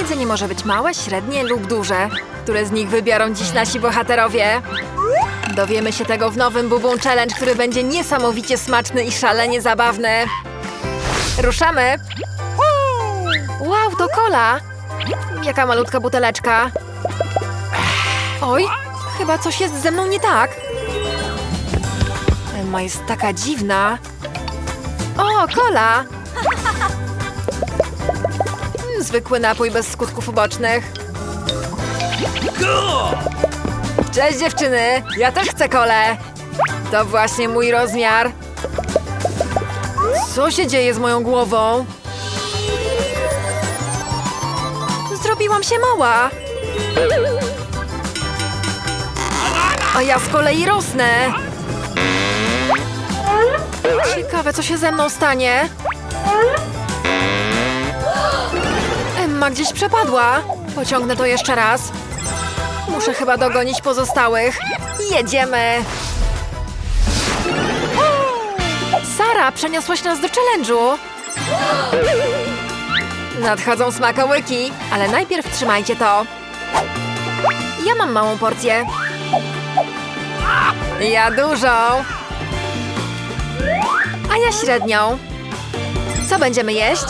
Jedzenie może być małe, średnie lub duże. Które z nich wybiorą dziś nasi bohaterowie? Dowiemy się tego w nowym Bubą Challenge, który będzie niesamowicie smaczny i szalenie zabawny. Ruszamy! Wow, to kola! Jaka malutka buteleczka. Oj, chyba coś jest ze mną nie tak. Emma jest taka dziwna. O, kola! Zwykły napój bez skutków ubocznych. Cześć dziewczyny! Ja też chcę kolę! To właśnie mój rozmiar. Co się dzieje z moją głową? Zrobiłam się mała. A ja z kolei rosnę. Ciekawe, co się ze mną stanie. Emma gdzieś przepadła. Pociągnę to jeszcze raz. Muszę chyba dogonić pozostałych. Jedziemy! Sara, przeniosłaś nas do challenge'u. Nadchodzą smakołyki, ale najpierw trzymajcie to. Ja mam małą porcję. Ja dużą. A ja średnią. Co będziemy jeść?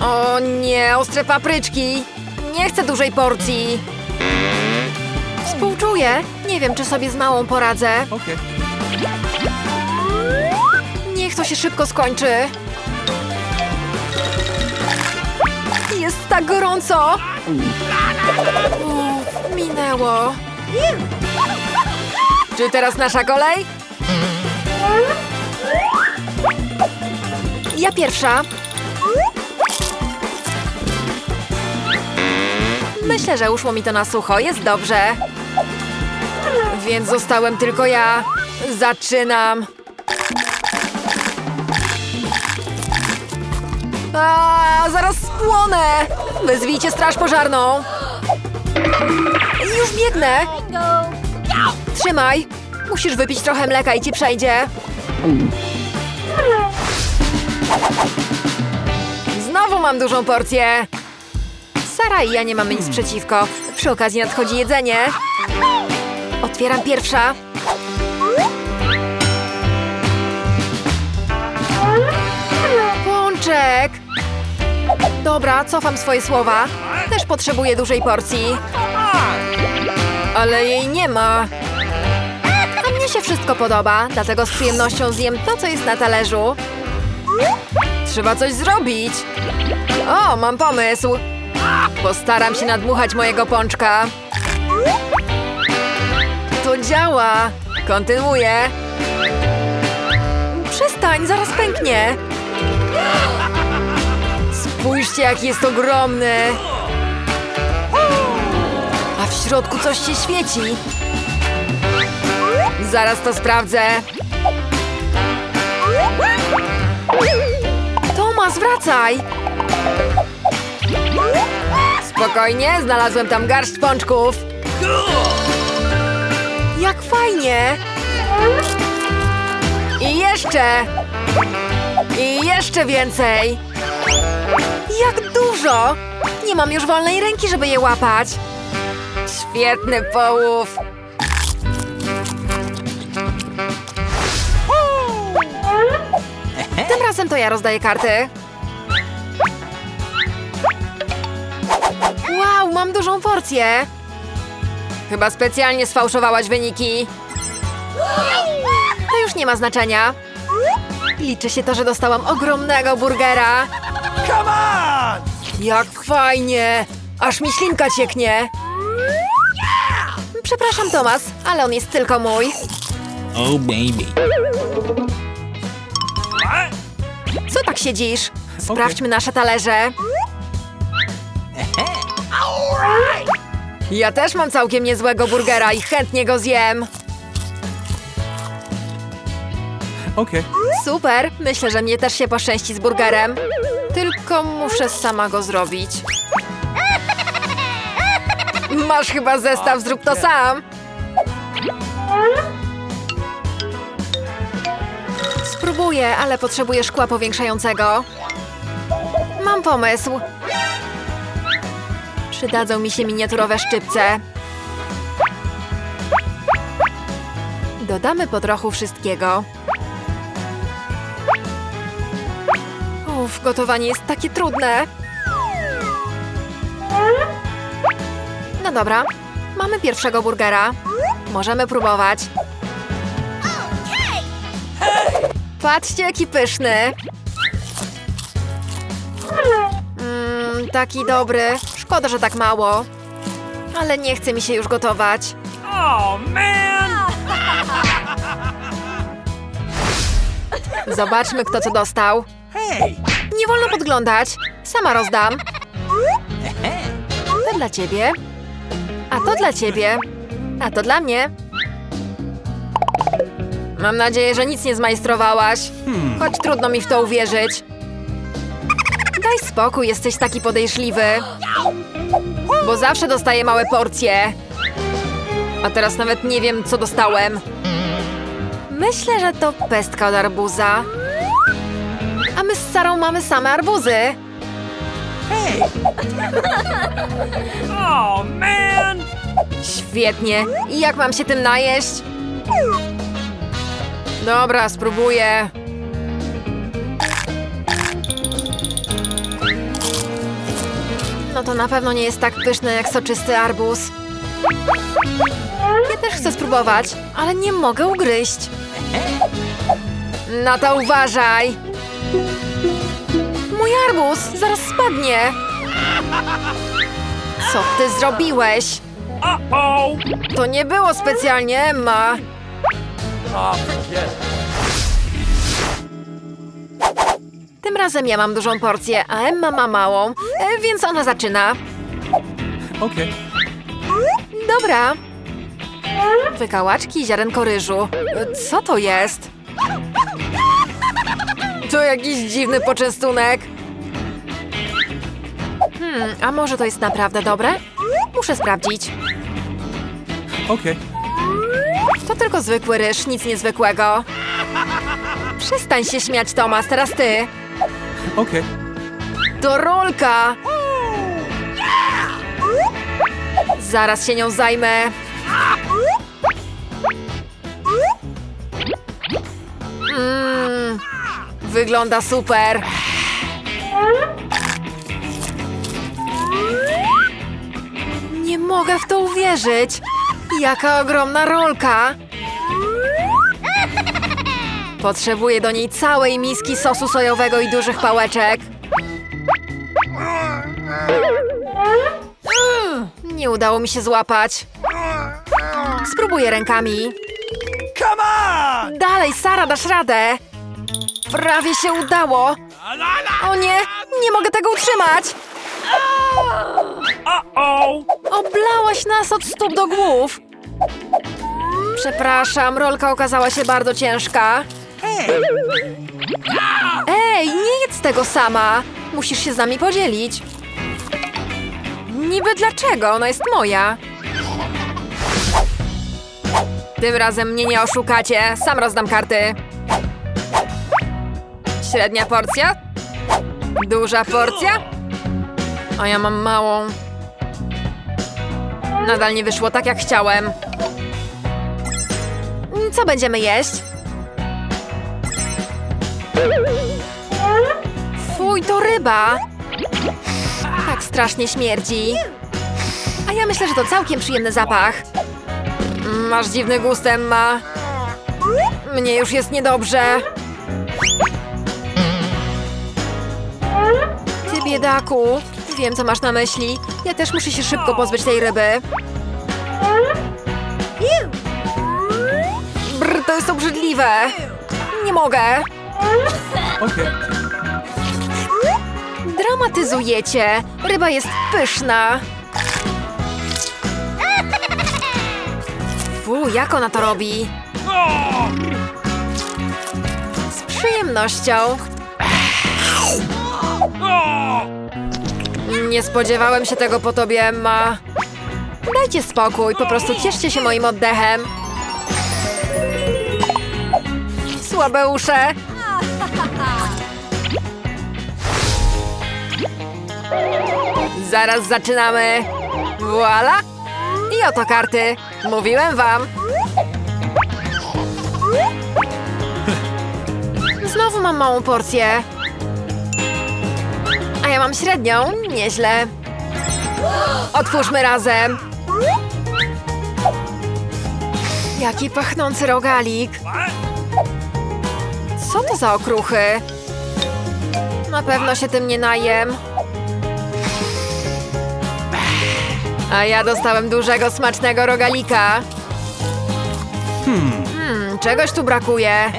O nie, ostre papryczki. Nie chcę dużej porcji. Współczuję. Nie wiem, czy sobie z małą poradzę. Okay. Niech to się szybko skończy. Jest tak gorąco. Uff, minęło. Czy teraz nasza kolej? Ja pierwsza. Myślę, że uszło mi to na sucho. Jest dobrze. Więc zostałem tylko ja. Zaczynam. A, zaraz spłonę! Wezwijcie straż pożarną! Już biegnę! Trzymaj! Musisz wypić trochę mleka i ci przejdzie. Znowu mam dużą porcję. Sara i ja nie mamy nic przeciwko. Przy okazji nadchodzi jedzenie. Otwieram pierwsza. Pączek! Dobra, cofam swoje słowa. Też potrzebuję dużej porcji. Ale jej nie ma. A mnie się wszystko podoba, dlatego z przyjemnością zjem to, co jest na talerzu. Trzeba coś zrobić. O, mam pomysł. Postaram się nadmuchać mojego pączka. To działa. Kontynuuję. Przestań, zaraz pęknie. Spójrzcie, jaki jest ogromny. A w środku coś się świeci. Zaraz to sprawdzę. Tomas, wracaj! Spokojnie, znalazłem tam garść pączków. Jak fajnie! I jeszcze! I jeszcze więcej! Jak dużo! Nie mam już wolnej ręki, żeby je łapać. Świetny połów! Tym razem to ja rozdaję karty. Wow, mam dużą porcję! Chyba specjalnie sfałszowałaś wyniki. To już nie ma znaczenia. Liczy się to, że dostałam ogromnego burgera. Come on! Jak fajnie! Aż mi ślinka cieknie. Przepraszam, Tomas, ale on jest tylko mój. Oh, baby. Co tak siedzisz? Sprawdźmy nasze talerze. Ja też mam całkiem niezłego burgera i chętnie go zjem. Okay. Super, myślę, że mnie też się poszczęści z burgerem. Tylko muszę sama go zrobić. Masz chyba zestaw, zrób to sam. Spróbuję, ale potrzebuję szkła powiększającego. Mam pomysł. Przydadzą mi się miniaturowe szczypce. Dodamy po trochu wszystkiego. Uff, gotowanie jest takie trudne. No dobra, mamy pierwszego burgera. Możemy próbować. Patrzcie, jaki pyszny. Mmm, taki dobry. Szkoda, że tak mało. Ale nie chce mi się już gotować. Oh, man! Zobaczmy, kto co dostał. Hey! Nie wolno podglądać. Sama rozdam. To dla ciebie. A to dla ciebie. A to dla mnie. Mam nadzieję, że nic nie zmajstrowałaś. Choć trudno mi w to uwierzyć. Daj spokój, jesteś taki podejrzliwy. Bo zawsze dostaję małe porcje. A teraz nawet nie wiem, co dostałem. Myślę, że to pestka od arbuza. A my z Sarą mamy same arbuzy. Hey! oh, man! Świetnie. I jak mam się tym najeść? Dobra, spróbuję. No to na pewno nie jest tak pyszne jak soczysty arbuz. Ja też chcę spróbować, ale nie mogę ugryźć. No to uważaj. Mój arbuz zaraz spadnie. Co ty zrobiłeś? To nie było specjalnie Emma. Razem ja mam dużą porcję, a Emma ma małą, e, więc ona zaczyna. Okay. Dobra. Wykałaczki i ziarenko ryżu. E, Co to jest? To jakiś dziwny poczęstunek. Hmm, a może to jest naprawdę dobre? Muszę sprawdzić. Okay. To tylko zwykły ryż, nic niezwykłego. Przestań się śmiać, Tomas, teraz ty. Okay. To rolka! Zaraz się nią zajmę. Mmm, wygląda super. Nie mogę w to uwierzyć. Jaka ogromna rolka. Potrzebuję do niej całej miski sosu sojowego i dużych pałeczek. Nie udało mi się złapać. Spróbuję rękami. Come on! Dalej, Sara, dasz radę. Prawie się udało. O nie, nie mogę tego utrzymać. Oblałaś nas od stóp do głów. Przepraszam, rolka okazała się bardzo ciężka. Ej, nie jedz tego sama. Musisz się z nami podzielić. Niby dlaczego? Ona jest moja. Tym razem mnie nie oszukacie. Sam rozdam karty. Średnia porcja? Duża porcja? A ja mam małą. Nadal nie wyszło tak, jak chciałem. Co będziemy jeść? Fuj, to ryba! Tak strasznie śmierdzi. A ja myślę, że to całkiem przyjemny zapach. Masz dziwny gust, Emma. Mnie już jest niedobrze. Ty biedaku. Wiem, co masz na myśli. Ja też muszę się szybko pozbyć tej ryby. Brr, to jest obrzydliwe. Nie mogę. Okay. Dramatyzujecie. Ryba jest pyszna. Fu, jak ona to robi? Z przyjemnością. Nie spodziewałem się tego po tobie, Emma. Dajcie spokój, po prostu cieszcie się moim oddechem. Słabe usze. Zaraz zaczynamy. Voila! I oto karty. Mówiłem wam. Znowu mam małą porcję. A ja mam średnią. Nieźle. Otwórzmy razem. Jaki pachnący rogalik. Co to za okruchy? Na pewno się tym nie najem. A ja dostałem dużego, smacznego rogalika. Hmm, czegoś tu brakuje.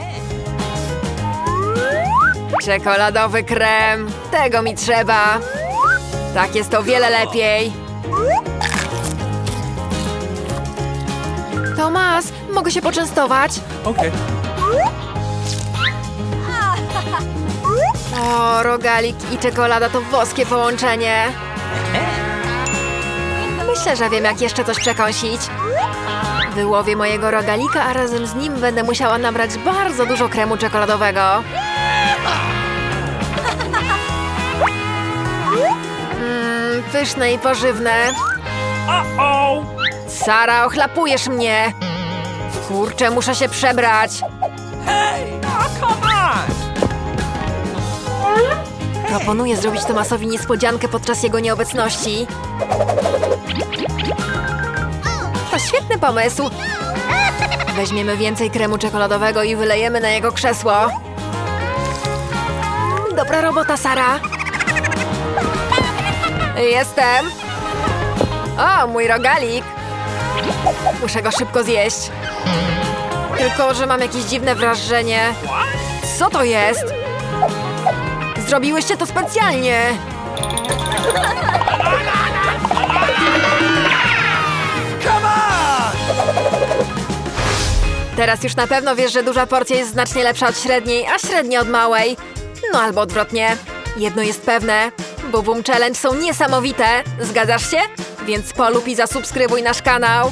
Czekoladowy krem. Tego mi trzeba. Tak jest o wiele lepiej. Tomas, mogę się poczęstować? Okay. O, rogalik i czekolada to boskie połączenie. Myślę, że wiem, jak jeszcze coś przekąsić. Wyłowię mojego rogalika, a razem z nim będę musiała nabrać bardzo dużo kremu czekoladowego. Mmm, pyszne i pożywne. Sara, ochlapujesz mnie. Kurczę, muszę się przebrać. On! Proponuję zrobić Tomasowi niespodziankę podczas jego nieobecności. To świetny pomysł. Weźmiemy więcej kremu czekoladowego i wylejemy na jego krzesło. Dobra robota, Sara. Jestem. O, mój rogalik. Muszę go szybko zjeść. Tylko, że mam jakieś dziwne wrażenie. Co to jest? Zrobiłyście to specjalnie! Teraz już na pewno wiesz, że duża porcja jest znacznie lepsza od średniej, a średnia od małej. No albo odwrotnie. Jedno jest pewne. Bubum Challenge są niesamowite. Zgadzasz się? Więc polub i zasubskrybuj nasz kanał.